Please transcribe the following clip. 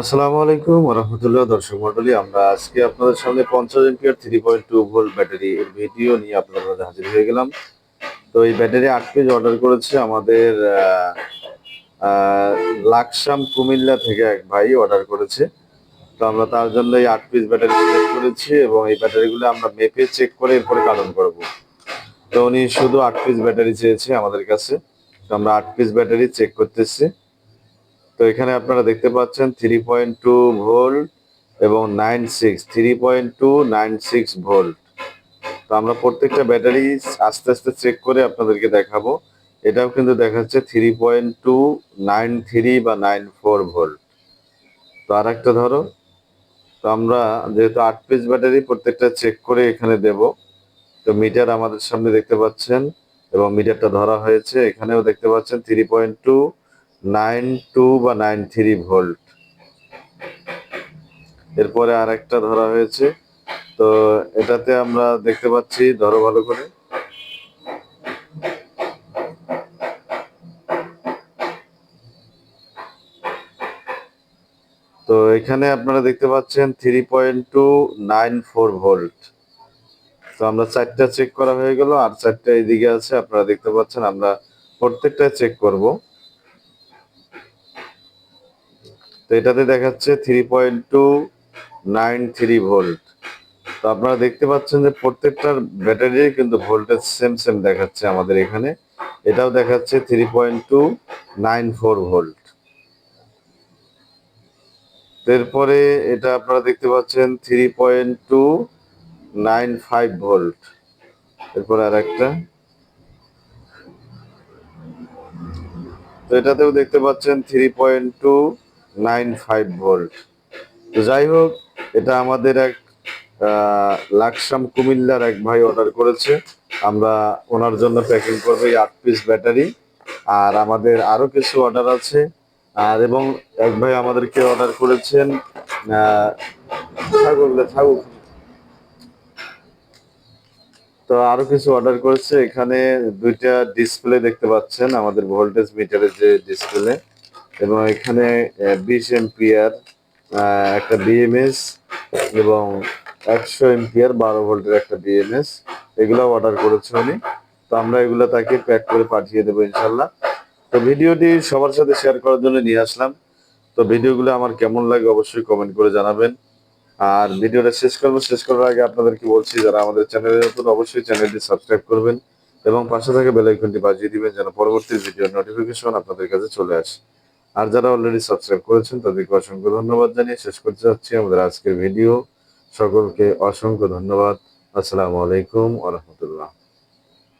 আসসালামু আলাইকুম রহমতুল্লাহ দর্শক মন্ডলী আমরা আজকে আপনাদের সামনে পঞ্চাশ MPR three point two volt battery এর ভিডিও নিয়ে আপনাদের মাঝে হাজির হয়ে গেলাম। তো এই ব্যাটারি আট পিস অর্ডার করেছে আমাদের লাকসাম কুমিল্লা থেকে এক ভাই অর্ডার করেছে। তো আমরা তার জন্য এই আট পিস ব্যাটারি সিলেক্ট করেছি এবং এই ব্যাটারিগুলো আমরা মেপে চেক করে এরপরে কার্টন করব। তো উনি শুধু আট পিস ব্যাটারি চেয়েছে আমাদের কাছে। তো আমরা আট পিস ব্যাটারি চেক করতেছি। তো এখানে আপনারা দেখতে পাচ্ছেন থ্রি পয়েন্ট টু ভোল্ট এবং nine six three point two nine six volt তো আমরা প্রত্যেকটা ব্যাটারি আস্তে আস্তে চেক করে আপনাদেরকে দেখাবো। এটাও কিন্তু দেখাচ্ছে three point two nine three বা নাইন ফোর ভোল্ট তো আর একটা ধরো, তো আমরা যেহেতু আট পিস ব্যাটারি প্রত্যেকটা চেক করে এখানে দেব। তো মিটার আমাদের সামনে দেখতে পাচ্ছেন, এবং মিটারটা ধরা হয়েছে, এখানেও দেখতে পাচ্ছেন three point two nine two বা নাইন থ্রি ভোল্ট। এরপরে আর একটা ধরা হয়েছে। তো এটাতে আমরা দেখতে পাচ্ছি, ধরো ভালো করে। তো এখানে আপনারা দেখতে পাচ্ছেন three point two nine four volt. তো আমরা চারটা চেক করা হয়ে গেল, আর চারটা এইদিকে আছে, আপনারা দেখতে পাচ্ছেন আমরা প্রত্যেকটা চেক করব। তো এটাতে দেখাচ্ছে three point two nine three volt তো আপনারা দেখতে পাচ্ছেন যে প্রত্যেকটার ব্যাটারি কিন্তু ভোল্টেজ সেম সেম দেখাচ্ছে আমাদের এখানে। এটাও দেখাচ্ছে three point two nine four volt এরপরে এটা আপনারা দেখতে পাচ্ছেন three point two nine five volt এরপরে আর একটা তো এটাতেও দেখতে পাচ্ছেন three point two nine five volt. তো যাই হোক, এটা আমাদের এক লাকসাম কুমিল্লার এক ভাই অর্ডার করেছে। আমরা ওনার জন্য প্যাকিং করব এই আট পিস ব্যাটারি আর আমাদের আরও কিছু অর্ডার আছে। আর এবং এক ভাই আমাদেরকে অর্ডার করেছেন থাকুক তো আরও কিছু অর্ডার করেছে। এখানে দুইটা ডিসপ্লে দেখতে পাচ্ছেন। আমাদের ভোল্টেজ মিটারের যে ডিসপ্লে এবং এখানে বিশ এমপিয়ার একটা বিএমএস এবং একশো এমপিয়ার বারো ভোল্টের একটা বিএমএস এগুলো অর্ডার করেছে উনি তো আমরা এগুলো তাকে প্যাক করে পাঠিয়ে দেবো ইনশাল্লাহ। তো ভিডিওটি সবার সাথে শেয়ার করার জন্য নিয়ে আসলাম। তো ভিডিওগুলো আমার কেমন লাগে অবশ্যই কমেন্ট করে জানাবেন। আর ভিডিওটা শেষ করব, শেষ করার আগে আপনাদেরকে বলছি, যারা আমাদের চ্যানেলে নতুন, অবশ্যই চ্যানেলটি সাবস্ক্রাইব করবেন এবং পাশে থাকা বেল আইকনটি বাজিয়ে দিবেন, যেন পরবর্তী ভিডিওর নোটিফিকেশন আপনাদের কাছে চলে আসে। আর যারা অলরেডি সাবস্ক্রাইব করেছেন, তাদেরকে অসংখ্য ধন্যবাদ জানিয়ে শেষ করতে চাচ্ছি আমাদের আজকের ভিডিও সকলকে অসংখ্য ধন্যবাদ। আসসালামু আলাইকুম রাহমাতুল্লাহ।